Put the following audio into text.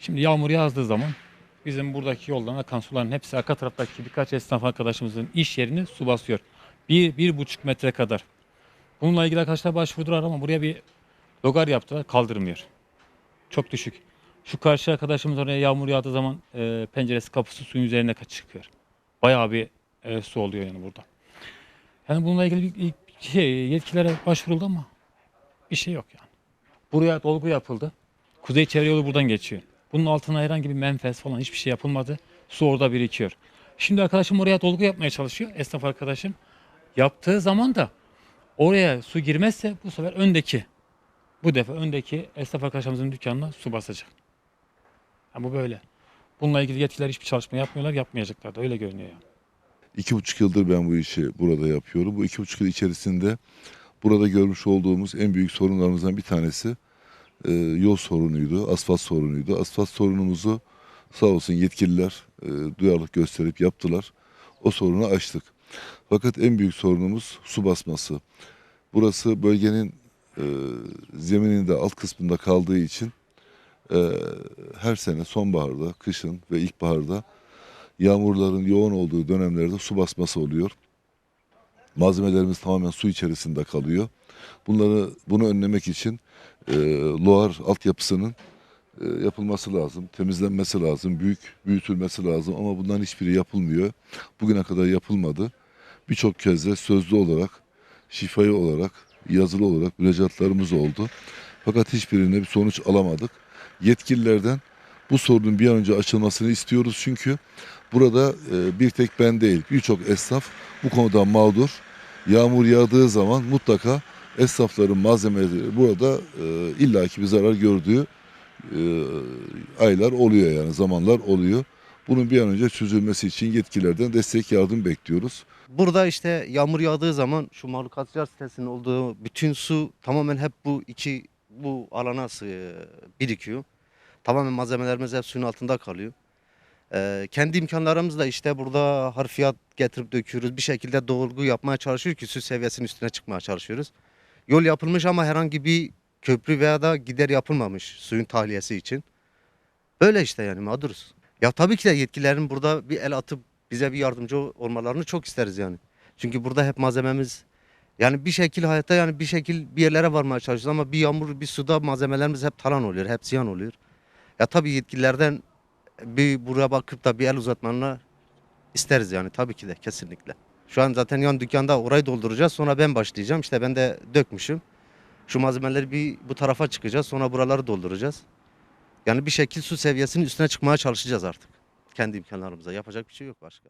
Şimdi yağmur yağdığı zaman bizim buradaki yoldan akan suların hepsi arka taraftaki birkaç esnaf arkadaşımızın iş yerini su basıyor. Bir, bir buçuk metre kadar. Bununla ilgili arkadaşlar başvurdular ama buraya bir logar yaptılar kaldırmıyor. Çok düşük. Şu karşı arkadaşımız oraya yağmur yağdığı zaman e, penceresi kapısı suyun üzerine çıkıyor. Bayağı bir e, su oluyor yani burada. Yani bununla ilgili bir şey, yetkililere başvuruldu ama bir şey yok yani. Buraya dolgu yapıldı. Kuzey çevre yolu buradan geçiyor. Bunun altına herhangi bir menfez falan hiçbir şey yapılmadı. Su orada birikiyor. Şimdi arkadaşım oraya dolgu yapmaya çalışıyor. Esnaf arkadaşım. Yaptığı zaman da oraya su girmezse bu sefer öndeki bu defa öndeki esnaf arkadaşımızın dükkanına su basacak. Ha, bu böyle. Bununla ilgili yetkililer hiçbir çalışma yapmıyorlar, yapmayacaklar da öyle görünüyor yani. İki buçuk yıldır ben bu işi burada yapıyorum. Bu iki buçuk yıl içerisinde burada görmüş olduğumuz en büyük sorunlarımızdan bir tanesi e, yol sorunuydu, asfalt sorunuydu. Asfalt sorunumuzu sağ olsun yetkililer e, duyarlılık gösterip yaptılar. O sorunu aştık. Fakat en büyük sorunumuz su basması. Burası bölgenin e, zemininde alt kısmında kaldığı için e, her sene sonbaharda, kışın ve ilkbaharda yağmurların yoğun olduğu dönemlerde su basması oluyor. Malzemelerimiz tamamen su içerisinde kalıyor. Bunları bunu önlemek için e, loar altyapısının e, yapılması lazım, temizlenmesi lazım, büyük büyütülmesi lazım ama bunların hiçbiri yapılmıyor. Bugüne kadar yapılmadı. Birçok kez de sözlü olarak, şifayı olarak, yazılı olarak müracaatlarımız oldu. Fakat hiçbirine bir sonuç alamadık. Yetkililerden bu sorunun bir an önce açılmasını istiyoruz çünkü burada e, bir tek ben değil birçok esnaf bu konuda mağdur. Yağmur yağdığı zaman mutlaka esnafların malzemeleri burada e, illaki bir zarar gördüğü e, aylar oluyor yani zamanlar oluyor. Bunun bir an önce çözülmesi için yetkililerden destek yardım bekliyoruz. Burada işte yağmur yağdığı zaman şu mahlukatçılar sitesinin olduğu bütün su tamamen hep bu iki bu alana birikiyor. Tamamen malzemelerimiz hep suyun altında kalıyor. Ee, kendi imkanlarımızla işte burada harfiyat getirip döküyoruz. Bir şekilde dolgu yapmaya çalışıyoruz ki su seviyesinin üstüne çıkmaya çalışıyoruz. Yol yapılmış ama herhangi bir köprü veya da gider yapılmamış suyun tahliyesi için. Böyle işte yani mağduruz. Ya tabii ki de yetkililerin burada bir el atıp bize bir yardımcı olmalarını çok isteriz yani. Çünkü burada hep malzememiz yani bir şekil hayatta yani bir şekil bir yerlere varmaya çalışıyoruz ama bir yağmur bir suda malzemelerimiz hep talan oluyor, hep ziyan oluyor. Ya tabii yetkililerden bir buraya bakıp da bir el uzatmalarını isteriz yani tabii ki de kesinlikle. Şu an zaten yan dükkanda orayı dolduracağız sonra ben başlayacağım işte ben de dökmüşüm. Şu malzemeleri bir bu tarafa çıkacağız sonra buraları dolduracağız. Yani bir şekil su seviyesinin üstüne çıkmaya çalışacağız artık. Kendi imkanlarımıza yapacak bir şey yok başka.